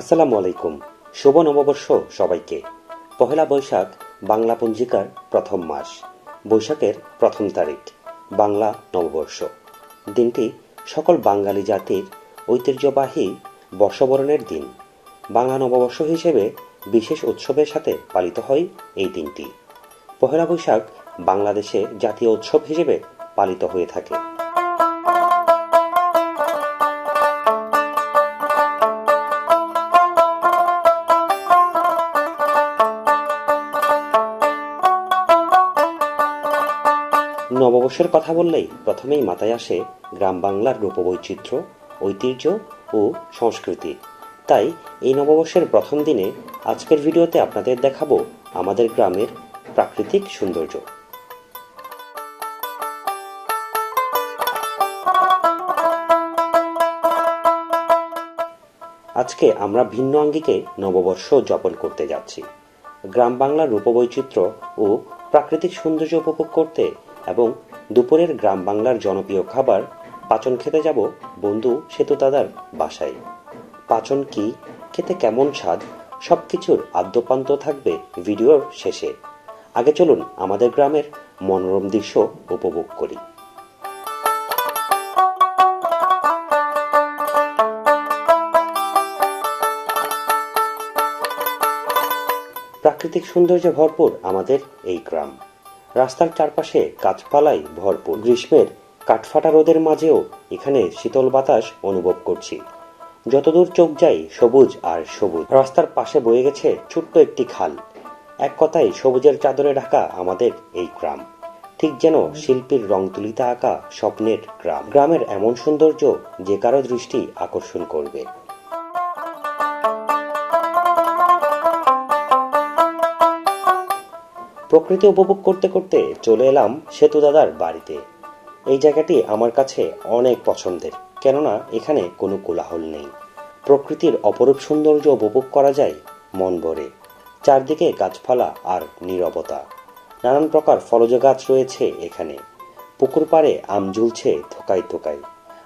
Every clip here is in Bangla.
আসসালামু আলাইকুম। শুভ নববর্ষ সবাইকে। পহেলা বৈশাখ বাংলা পঞ্জিকার প্রথম মাস। বৈশাখের প্রথম তারিখ, বাংলা নববর্ষ। দিনটি সকল বাঙালি জাতির ঐতিহ্যবাহী বর্ষবরণের দিন। বাংলা নববর্ষ হিসেবে বিশেষ উৎসবের সাথে পালিত হয় এই দিনটি। পহেলা বৈশাখ বাংলাদেশে জাতীয় উৎসব হিসেবে পালিত হয়ে থাকে। নববর্ষের কথা বললেই প্রথমেই মাথায় আসে গ্রাম বাংলার রূপবৈচিত্র্য, ঐতিহ্য ও সংস্কৃতি। তাই এই নববর্ষের প্রথম দিনে আজকের ভিডিওতে আপনাদের দেখাবো আমাদের গ্রামের প্রাকৃতিক সৌন্দর্য। আজকে আমরা ভিন্ন আঙ্গিকে নববর্ষ যাপন করতে যাচ্ছি। গ্রাম বাংলার রূপবৈচিত্র্য ও প্রাকৃতিক সৌন্দর্য উপভোগ করতে এবং দুপুরের গ্রাম বাংলার জনপ্রিয় খাবার, পাচন খেতে যাব বন্ধু সেতু দাদার বাসায়। পাচন কি, খেতে কেমন স্বাদ, সবকিছুর আদ্যপান্ত থাকবে ভিডিওর শেষে। আগে চলুন আমাদের গ্রামের মনোরম দৃশ্য উপভোগ করি। প্রাকৃতিক সৌন্দর্যে ভরপুর আমাদের এই গ্রাম। রাস্তার চারপাশে গাছপালায় ভরপুর গ্রীষ্মের কাঠফাটা রোদের মাঝেও এখানে শীতল বাতাস অনুভব করছি। যতদূর চোখ যাই সবুজ আর সবুজ। রাস্তার পাশে বয়ে গেছে ছোট্ট একটি খাল। এক কথায় সবুজের চাদরে ঢাকা আমাদের এই গ্রাম। ঠিক যেন শিল্পীর রং তুলিতে আঁকা স্বপ্নের গ্রাম। গ্রামের এমন সৌন্দর্য যে কারও দৃষ্টি আকর্ষণ করবে। প্রকৃতি উপভোগ করতে করতে চলে এলাম সেতু দাদার বাড়িতে। এই জায়গাটি আমার কাছে অনেক পছন্দের, কেননা এখানে কোনো কোলাহল নেই। প্রকৃতির অপরূপ সৌন্দর্য উপভোগ করা যায় মন ভরে। চারদিকে গাছপালা আর নীরবতা। নানান প্রকার ফলজ গাছ রয়েছে এখানে। পুকুর পাড়ে আম ঝুলছে থোকায় থোকায়।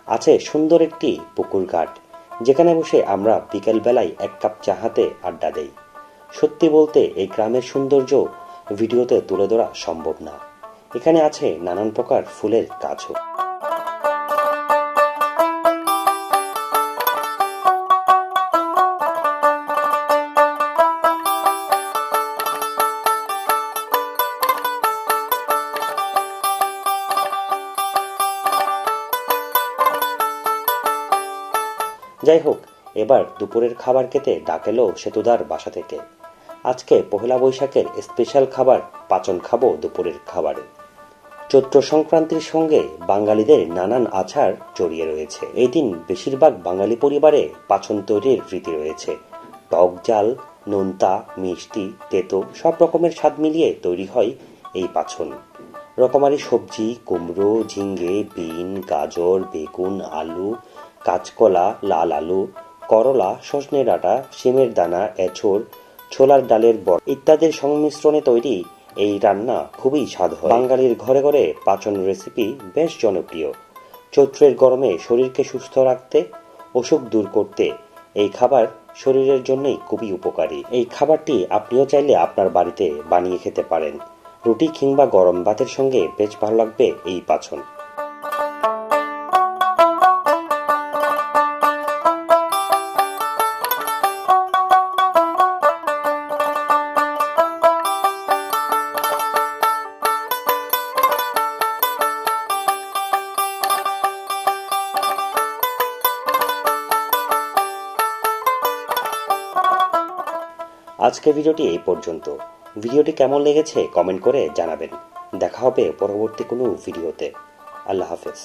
আছে সুন্দর একটি পুকুর ঘাট, যেখানে বসে আমরা বিকেলবেলায় এক কাপ চা হাতে আড্ডা দেই। সত্যি বলতে এই গ্রামের সৌন্দর্য ভিডিওতে তুলে ধরা সম্ভব না। এখানে আছে নানান প্রকার ফুলের গাছও। যাই হোক, এবার দুপুরের খাবার খেতে ডাকেলো সেতুদার বাসা থেকে। আজকে পহেলা বৈশাখের স্পেশাল খাবার পাচন খাব দুপুরের খাবারে। চৈত্র সংক্রান্তির সঙ্গে বাঙালিদের নানান আচার জড়িয়ে রয়েছে। এই দিন বেশিরভাগ বাঙালি পরিবারে পাচন তৈরির রীতি রয়েছে। টক জাল, নোনতা, মিষ্টি, তেতো সব রকমের স্বাদ মিলিয়ে তৈরি হয় এই পাচন। রকমারি সবজি, কুমড়ো ঝিঙ্গে বিন, গাজর, বেগুন, আলু, কাঁচকলা, লাল আলু, করলা, সজনে ডাঁটা, শিমের দানা, এঁচড় ছোলার ডালের বর। ইত্যাদির সংমিশ্রণে তৈরি এই রান্না খুবই স্বাদ হয়। বাঙালির ঘরে ঘরে পাচন রেসিপি বেশ জনপ্রিয়। চৈত্রের গরমে শরীরকে সুস্থ রাখতে, অসুখ দূর করতে এই খাবার শরীরের জন্যই খুবই উপকারী। এই খাবারটি আপনিও চাইলে আপনার বাড়িতে বানিয়ে খেতে পারেন। রুটি কিংবা গরম ভাতের সঙ্গে বেশ ভালো লাগবে এই পাচন। আজকের ভিডিওটি এই পর্যন্ত। ভিডিওটি কেমন লেগেছে কমেন্ট করে জানাবেন। দেখা হবে পরবর্তী কোনো ভিডিওতে। আল্লাহ হাফেজ।